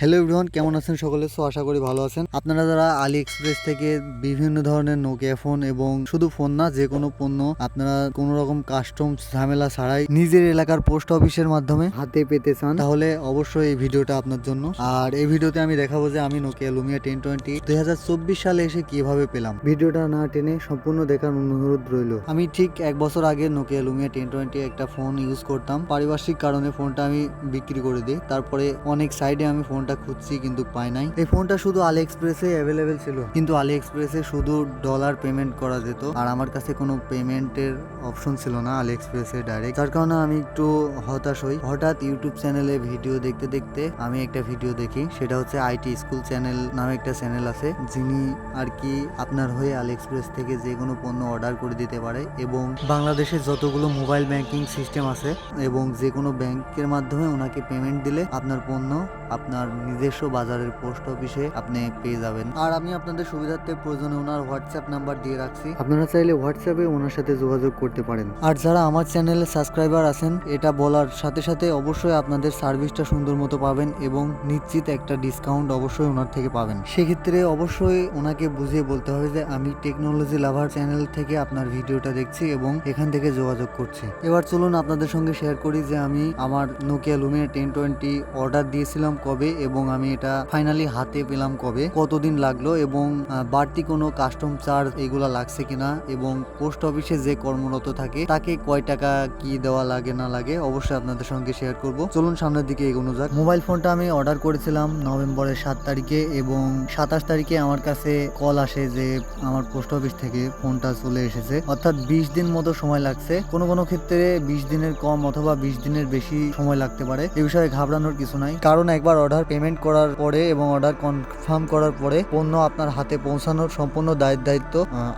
Hello everyone কেমন আছেন সকলে? সো আশা করি ভালো আছেন। আপনারা যারা আলি এক্সপ্রেস থেকে বিভিন্ন ধরনের নোকিয়া ফোন এবং শুধু ফোন না, যে কোনো পণ্য আপনারা কোনো রকম কাস্টম ঝামেলা ছাড়াই নিজের এলাকার পোস্ট অফিসের মাধ্যমে হাতে পেতে চান, তাহলে অবশ্যই এই ভিডিওটা আপনার জন্য। আর এই ভিডিওতে আমি দেখাবো যে আমি নোকিয়া লুমিয়া টেন টোয়েন্টি দুই হাজার চব্বিশ সালে এসে কীভাবে পেলাম। ভিডিওটা না টেনে সম্পূর্ণ দেখার অনুরোধ রইল। আমি ঠিক এক বছর আগে নোকিয়া লুমিয়া টেন টোয়েন্টি একটা ফোন ইউজ করতাম। পারিপার্শ্বিক কারণে ফোনটা আমি বিক্রি করে দিই। তারপরে অনেক সাইডে আমি ফোনটা খুঁজছি কিন্তু পাই নাই। এই ফোনটা শুধু আলি এক্সপ্রেসে অ্যাভেলেবেল ছিল। কিন্তু আলি এক্সপ্রেসে শুধু ডলার পেমেন্ট করা যেত। আর আমার কাছে কোনো পেমেন্টের অপশন ছিল না আলি এক্সপ্রেসে ডাইরেক্ট তার কারণে আমি একটু হতাশ হই। হঠাৎ ইউটিউব চ্যানেলে ভিডিও দেখতে দেখতে আমি একটা ভিডিও দেখি। সেটা হচ্ছে আইটি স্কুল চ্যানেল নামে একটা চ্যানেল আছে। যিনি আর কি আপনার হয়ে আলি এক্সপ্রেস থেকে যে কোনো পণ্য অর্ডার করে দিতে পারে। এবং বাংলাদেশের যতগুলো মোবাইল ব্যাংকিং সিস্টেম আছে এবং যে কোনো ব্যাংকের মাধ্যমে ওনাকে পেমেন্ট দিলে আপনার পণ্য আপনার নিজস্ব বাজারের পোস্ট অফিসে আপনি পেয়ে যাবেন। আর আমি আপনাদের সুবিধার্থে প্রয়োজনে ওনার হোয়াটসঅ্যাপ নাম্বার দিয়ে রাখছি। আপনারা চাইলে হোয়াটসঅ্যাপে ওনার সাথে যোগাযোগ করতে পারেন। আর যারা আমার চ্যানেলে সাবস্ক্রাইবার আছেন এটা বলার সাথে সাথে অবশ্যই আপনাদের সার্ভিসটা সুন্দর মতো পাবেন এবং নিশ্চিত একটা ডিসকাউন্ট অবশ্যই ওনার থেকে পাবেন। সেক্ষেত্রে অবশ্যই ওনাকে বুঝিয়ে বলতে হবে যে আমি টেকনোলজি লাভার চ্যানেল থেকে আপনার ভিডিওটা দেখছি এবং এখান থেকে যোগাযোগ করছি। এবার চলুন আপনাদের সঙ্গে শেয়ার করি যে আমি আমার Nokia Lumia ten twenty order দিয়েছিলাম। কবে এবং আমি এটা ফাইনালি হাতে পেলাম কবে, কতদিন লাগল এবং বাড়তি কোনো কাস্টম চার্জ এগুলা লাগছে কিনা এবং পোস্ট অফিসে যে কর্মরত থাকে, তাকে কয় টাকা কি দেওয়া লাগে না লাগে অবশ্যই আপনাদের সঙ্গে শেয়ার করব। চলুন সামনের দিকে এগোনো যাক। মোবাইল ফোনটা আমি অর্ডার করেছিলাম নভেম্বরের সাত তারিখে এবং সাতাশ তারিখে আমার কাছে কল আসে যে আমার পোস্ট অফিস থেকে ফোনটা চলে এসেছে। অর্থাৎ বিশ দিন মতো সময় লাগছে। কোনো কোনো ক্ষেত্রে বিশ দিনের কম অথবা বিশ দিনের বেশি সময় লাগতে পারে। এ বিষয়ে ঘাবড়ানোর কিছু নাই। কারণ একবার অর্ডার পেমেন্ট করার পরে এবং অর্ডার কনফার্ম করার পরে পণ্য আপনার হাতে পৌঁছানোর সম্পূর্ণ দায়িত্ব দায়িত্ব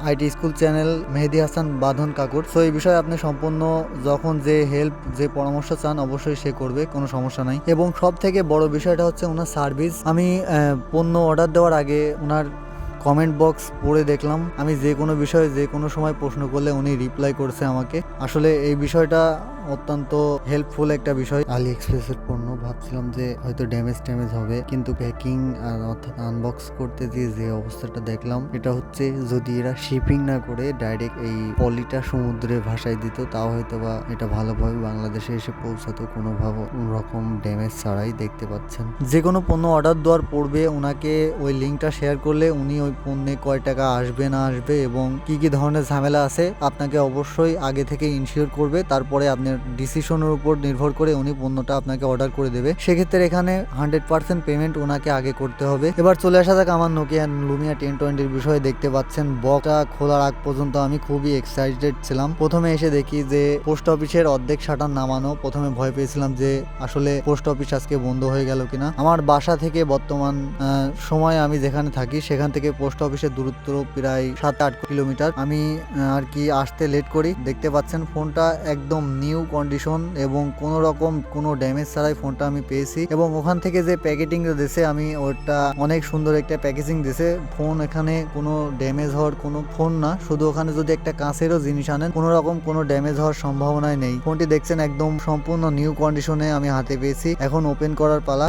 IT school channel Mehedi Hasan Badhan কাকুর। সো এই বিষয়ে আপনি সম্পূর্ণ যখন যে হেল্প যে পরামর্শ চান, অবশ্যই সে করবে, কোনো সমস্যা নাই। এবং সব থেকে বড় বিষয়টা হচ্ছে ওনার সার্ভিস আমি পণ্য অর্ডার দেওয়ার আগে ওনার কমেন্ট বক্স পড়ে দেখলাম। আমি যে কোনো বিষয়ে, যে কোনো সময় প্রশ্ন করলে উনি রিপ্লাই করছে আমাকে। আসলে এই বিষয়টা অত্যন্ত হেল্পফুল একটা বিষয়। আলি এক্সপ্রেসের পণ্য। ভাবছিলাম যে হয়তো ড্যামেজ ট্যামেজ হবে। কিন্তু প্যাকিং আর অর্থাৎ আনবক্স করতে গিয়ে যে অবস্থাটা দেখলাম, এটা হচ্ছে যদি এরা শিপিং না করে ডাইরেক্ট এই পলিটা সমুদ্রে ভাসায় দিত, তাও হয়তো বা এটা ভালোভাবে বাংলাদেশে এসে পৌঁছাতো। কোনোভাবে রকম ড্যামেজ ছাড়াই দেখতে পাচ্ছেন। যে কোনো পণ্য অর্ডার দেওয়ার পূর্বে ওনাকে ওই লিঙ্কটা শেয়ার করলে উনি ওই পণ্যে কয় টাকা আসবে না আসবে এবং কি কি ধরনের ঝামেলা আছে, আপনাকে অবশ্যই আগে থেকে ইনশিওর করবে। তারপরে আপনার ডিসিশনের উপর নির্ভর করে উনি পণ্যটা আপনাকে অর্ডার করে দেবে। সেক্ষেত্রে এখানে হান্ড্রেড পার্সেন্ট পেমেন্ট ওনাকে আগে করতে হবে। এবার চলে আসা যাক আমার নোকিয়া লুমিয়া টেন টোয়েন্টির বিষয়ে দেখতে পাচ্ছেন। বকটা খোলার আগ পর্যন্ত আমি খুবই এক্সাইটেড ছিলাম। প্রথমে এসে দেখি যে পোস্ট অফিসের অর্ধেক শাটার নামানো। প্রথমে ভয় পেয়েছিলাম যে আসলে পোস্ট অফিস আজকে বন্ধ হয়ে গেল কিনা। আমার বাসা থেকে বর্তমান সময় আমি যেখানে থাকি, সেখান থেকে পোস্ট অফিসের দূরত্ব প্রায় সাত আট কিলোমিটার। আমি আর কি আসতে লেট করি। দেখতে পাচ্ছেন ফোনটা একদম নিউ কন্ডিশন এবং কোনো রকম কোনো ড্যামেজ ছাড়াই ফোনটা আমি পেয়েছি এবং ওখান থেকে যে প্যাকেটিং দিছে, আমি ওটা অনেক সুন্দর একটা প্যাকেজিং দিছে। ফোন এখানে কোনো ড্যামেজ হওয়ার কোনো ফোন না, শুধু ওখানে যদি একটা কাঁচেরও জিনিস আনেন, কোনো রকম কোনো ড্যামেজ হওয়ার সম্ভাবনাই নেই। ফোনটি দেখছেন একদম সম্পূর্ণ নিউ কন্ডিশনে আমি হাতে পেয়েছি। এখন ওপেন করার পালা।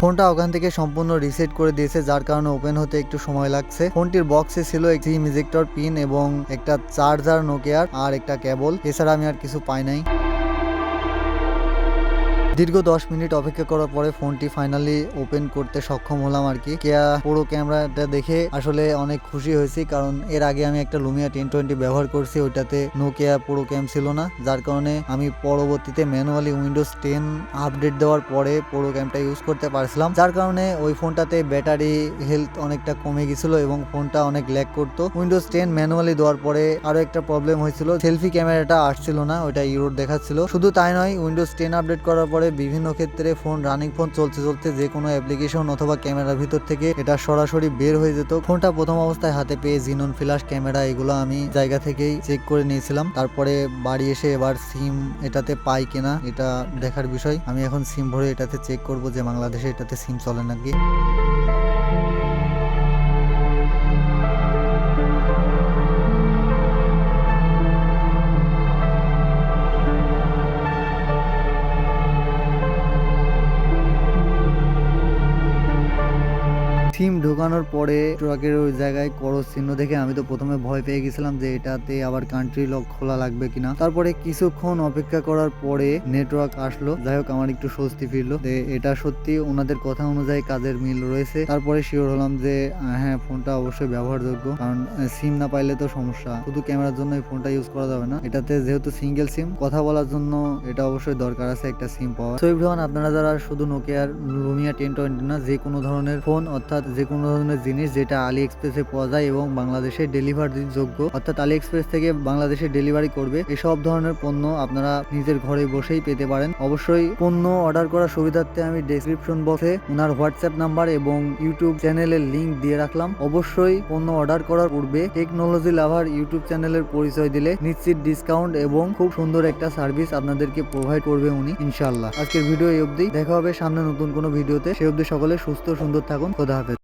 ফোনটা ওখান থেকে সম্পূর্ণ রিসেট করে দিয়েছে, যার কারণে ওপেন হতে একটু সময় লাগছে। ফোনটির বক্সে ছিল একটি ইজেক্টর পিন এবং একটা চার্জার নোকিয়ার আর একটা কেবল এছাড়া আমি আর কিছু পাই নাই। দীর্ঘ দশ মিনিট অপেক্ষা করার পরে ফোনটি ফাইনালি ওপেন করতে সক্ষম হলাম আর কি। কেয়া পুরো ক্যামেরাটা দেখে আসলে অনেক খুশি হয়েছি কারণ এর আগে আমি একটা লুমিয়া টেন টোয়েন্টি ব্যবহার করছি, ওইটাতে নোকিয়া পুরো ক্যাম ছিল না। যার কারণে আমি পরবর্তীতে ম্যানুয়ালি উইন্ডোজ টেন আপডেট দেওয়ার পরে পুরো ক্যামটা ইউজ করতে পারছিলাম। যার কারণে ওই ফোনটাতে ব্যাটারি হেলথ অনেকটা কমে গেছিল এবং ফোনটা অনেক ল্যাক করতো। উইন্ডোজ টেন ম্যানুয়ালি দেওয়ার পরে আরও একটা প্রবলেম হয়েছিল। সেলফি ক্যামেরাটা আসছিল না, ওইটা ইউরোড দেখাচ্ছিল। শুধু তাই নয় উইন্ডোজ টেন আপডেট করার পরে বিভিন্ন ক্ষেত্রে ফোন রানিং ফোন চলতে চলতে যে কোনো অ্যাপ্লিকেশন অথবা ক্যামেরার ভিতর থেকে এটা সরাসরি বের হয়ে যেত। ফোনটা প্রথম অবস্থায় হাতে পেয়ে জিনন ফ্ল্যাশ ক্যামেরা এগুলো আমি জায়গা থেকেই চেক করে নিয়েছিলাম। তারপরে বাড়ি এসে এবার সিম এটাতে পাই কিনা এটা দেখার বিষয়। আমি এখন সিম ভরে এটাতে চেক করব যে বাংলাদেশে এটাতে সিম চলে নাকি। সিম ঢোকানোর পরে ট্রাকের ওই জায়গায় করস চিহ্ন দেখে আমি তো প্রথমে ভয় পেয়ে গেছিলাম যে এটাতে আবার কান্ট্রি লক খোলা লাগবে কিনা। তারপরে কিছুক্ষণ অপেক্ষা করার পরে নেটওয়ার্ক আসলো। যাই হোক, আমার একটু স্বস্তি ফিরলো যে এটা সত্যি ওনাদের কথা অনুযায়ী কাজের মিল রয়েছে। তারপরে শিওর হলাম যে হ্যাঁ ফোনটা অবশ্যই ব্যবহারযোগ্য। কারণ সিম না পাইলে তো সমস্যা। শুধু ক্যামেরার জন্য এই ফোনটা ইউজ করা যাবে না। এটাতে যেহেতু সিঙ্গেল সিম কথা বলার জন্য এটা অবশ্যই দরকার আছে একটা সিম পাওয়া এভরিওয়ান আপনারা যারা শুধু নোকিয়ার লুমিয়া টেন টোয়েন্টি না, যে কোনো ধরনের ফোন অর্থাৎ যে কোনো ধরনের জিনিস যেটা আলি এক্সপ্রেসে পাওয়া যায় এবং বাংলাদেশে ডেলিভারি যোগ্য। অর্থাৎ আলি এক্সপ্রেস থেকে বাংলাদেশে ডেলিভারি করবে। এসব ধরনের পণ্য আপনারা নিজের ঘরে বসেই পেতে পারেন। অবশ্যই পণ্য অর্ডার করার সুবিধার্থে আমি ডেসক্রিপশন বক্সে ওনার হোয়াটসঅ্যাপ নাম্বার এবং ইউটিউব চ্যানেলের লিংক দিয়ে রাখলাম। অবশ্যই পণ্য অর্ডার করার পূর্বে টেকনোলজি লাভার ইউটিউব চ্যানেলের পরিচয় দিলে নিশ্চিত ডিসকাউন্ট এবং খুব সুন্দর একটা সার্ভিস আপনাদেরকে প্রোভাইড করবে উনি ইনশাল্লাহ আজকের ভিডিও এই অবধি। দেখা হবে সামনে নতুন কোনো ভিডিওতে সে অবধি সকলে সুস্থ সুন্দর থাকুন। খোদা হাফেজ।